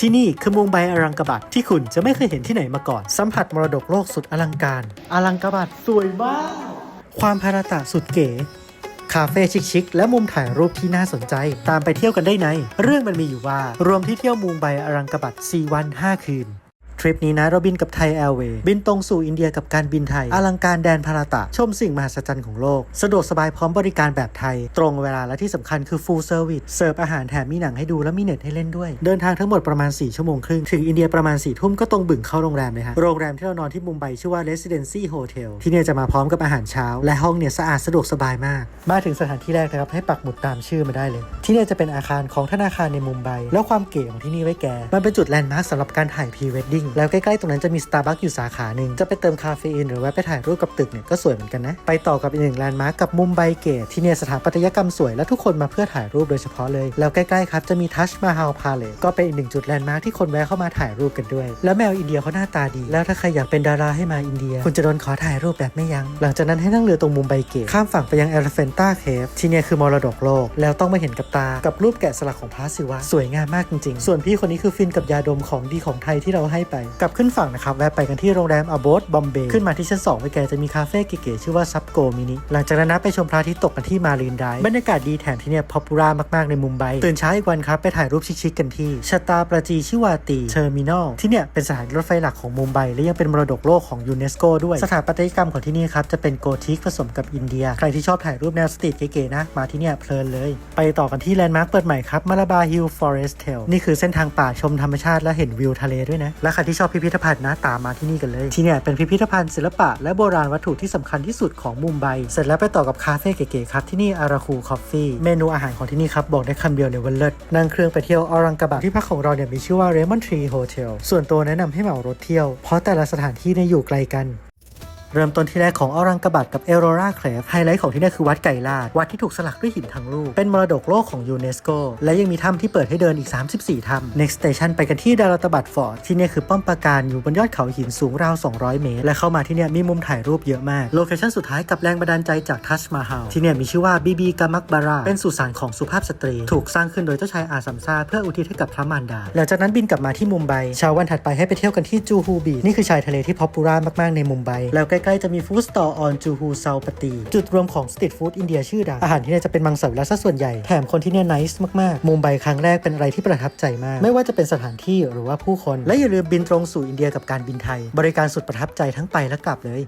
ที่นี่คือมุงไบอลังกบัตที่คุณจะไม่เคยเห็นที่ไหนมาก่อน สัมผัสมรดกโลกสุดอลังการ อลังกบัตสวยมาก ความพาราตะสุดเก๋คาเฟ่ชิคๆและมุมถ่ายรูปที่น่าสนใจ ตามไปเที่ยวกันได้ใน เรื่องมันมีอยู่ว่า รวมที่เที่ยวมุงไบอลังกบัต4วัน 5 คืน ทริปนี้นะเราบินกับไทยแอร์เวย์บินตรงสู่อินเดียกับการบินไทย อลังการแดนพาราตะ ชมสิ่งมหัศจรรย์ของโลก สะดวกสบายพร้อมบริการแบบไทย ตรงเวลาและที่สำคัญคือ full service เสิร์ฟอาหารแถมมีหนังให้ดูและมีเน็ตให้เล่นด้วย เดินทางทั้งหมดประมาณ 4 ชั่วโมงครึ่ง ถึงอินเดียประมาณ4ทุ่มก็ตรงบึ่งเข้าโรงแรมเลยฮะโรงแรมที่เรานอนที่มุมไบชื่อว่า Residency Hotel ที่เนี่ยจะมาพร้อมกับอาหารเช้า และห้องเนี่ยสะอาดสะดวกสบายมาก มาถึงสถานที่แรกนะครับให้ปักหมุดตามชื่อมาได้เลย ที่เนี่ยจะเป็นอาคารของธนาคารในมุมไบแล้วความเก๋ของที่นี่ไว้แกมันเป็นจุดแลนด์มาร์คสำหรับการถ่ายพรีเวดดิ้งแล้วใกล้ๆตรงนั้นจะมีสตาร์บัคอยู่สาขาหนึ่งจะไปเติมคาเฟอีนหรือว่าไปถ่ายรูปกับตึกเนี่ยก็สวยเหมือนกันนะ ไปต่อกับอีกหนึ่งแลนด์มาร์คกับมุมไบเกตที่เนี่ยสถาปัตยกรรมสวยและทุกคนมาเพื่อถ่ายรูปโดยเฉพาะเลย แล้วใกล้ๆครับจะมีทัชมาฮาลพาเลตก็เป็นอีกหนึ่งจุดแลนด์มาร์คที่คนแวะเข้ามาถ่ายรูปกันด้วย แล้วแมวอินเดียเขาหน้าตาดี แล้วถ้าใครอยากเป็นดาราให้มาอินเดีย คุณจะโดนขอถ่ายรูปแบบไม่ยัง้งหลังจากนั้นให้นั่งเรือตรงมุมไบเกตข้ามฝั่งไปยังเอลเฟนตาเคฟที่เนี่ยคือมรดกโลก แล้วต้องมาเห็นกับตากับรูปแกะสลักของพระศิวะสวยงามมากจริงๆ ส่วนพี่คนนี้คือฟินกับยาดมของดีของไทยที่เราให้ไปกลับขึ้นฝั่งนะครับแวะไปกันที่โรงแรมอโบสบอมเบย์ขึ้นมาที่ชั้น2ไปแกจะมีคาเฟ่เก๋ๆชื่อว่าซับโกมินิหลังจากนั้นนะไปชมพระอาทิตย์ตกกันที่มารีนไดบรรยากาศดีแถมที่เนี่ยพอปูรามากๆในมุมไบตื่นเช้าอีกวันครับไปถ่ายรูปชิคๆกันที่ชตาประจีชิวาตีเทอร์มินอลที่เนี่ยเป็นสถานีรถไฟหลักของมุมไบและยังเป็นมรดกโลกของยูเนสโกด้วยสถาปัตยกรรมของที่นี่ครับจะเป็นโกธิกผสมกับอินเดีย ใครที่ชอบถ่ายรูปแนวสตรีทเก๋ๆนะมาที่เนี่ยเพลินเลย ไปต่อกันที่แลนด์มาร์คเปิดใหม่ครับมาลาบาฮิลฟอเรสเทลนี่คือเส้นทางป่าชมธรรมชาติและเห็นวิวทะเลด้วยนะและใครที่ชอบพิพิธภัณฑ์นะตามมาที่นี่กันเลย ที่เนี่ยเป็นพิพิธภัณฑ์ศิลปะและโบราณวัตถุที่สำคัญที่สุดของมุมไบ เสร็จแล้วไปต่อกับคาเฟ่เก๋ๆครับที่นี่อาราคูคอฟฟี่เมนูอาหารของที่นี่ครับบอกได้คำเดียวเลยว่าเลิศนั่งเครื่องไปเที่ยวออรังกาบะที่พักของเราเนี่ยมีชื่อว่าเรมอนทรีโฮเทลส่วนตัวแนะนำให้เหมารถเที่ยว เพราะแต่ละสถานที่เนี่ยอยู่ไกลกัน เริ่มต้นที่แรกของออรังกาบัตกับเอโรราเคลฟไฮไลท์ของที่นี่คือวัดไก่ลาด วัดที่ถูกสลักด้วยหินทั้งลูก เป็นมรดกโลกของยูเนสโก และยังมีถ้ำที่เปิดให้เดินอีก 34 ถ้ำ next station ไปกันที่ดาราตบัตฟอร์ด ที่นี่คือป้อมปราการอยู่บนยอดเขาหินสูงราว 200 เมตร และเข้ามาที่นี่มีมุมถ่ายรูปเยอะมาก โลเคชั่นสุดท้ายกับแรงบันดาลใจจากทัชมาฮาลที่นี่มีชื่อว่าบีบีกามักบารา เป็นสุสานของสุภาพสตรี ถูกสร้างขึ้นโดยเจ้าชายอาสัมซาเพื่ออุทิศให้กับพระมารดา หลังจากนั้นบินกลับมาที่มุมไบเช้าวันถัดไปให้ไปเที่ยวกันที่จูฮูบีนี่คือชายทะเลที่พอปูรามากๆในมุมไบแล้วใกล้ๆจะมีฟู้ดสตอร์ออนจูฮูเซาปตีจุดรวมของสตรีทฟู้ดอินเดียชื่อดังอาหารที่นี่จะเป็นมังสวิรัติซะส่วนใหญ่ แถมคนที่เนี่ยไนส์มากๆมุมไบครั้งแรกเป็นอะไรที่ประทับใจมาก ไม่ว่าจะเป็นสถานที่หรือว่าผู้คน และอย่าลืมบินตรงสู่อินเดียกับการบินไทย บริการสุดประทับใจทั้งไปและกลับเลย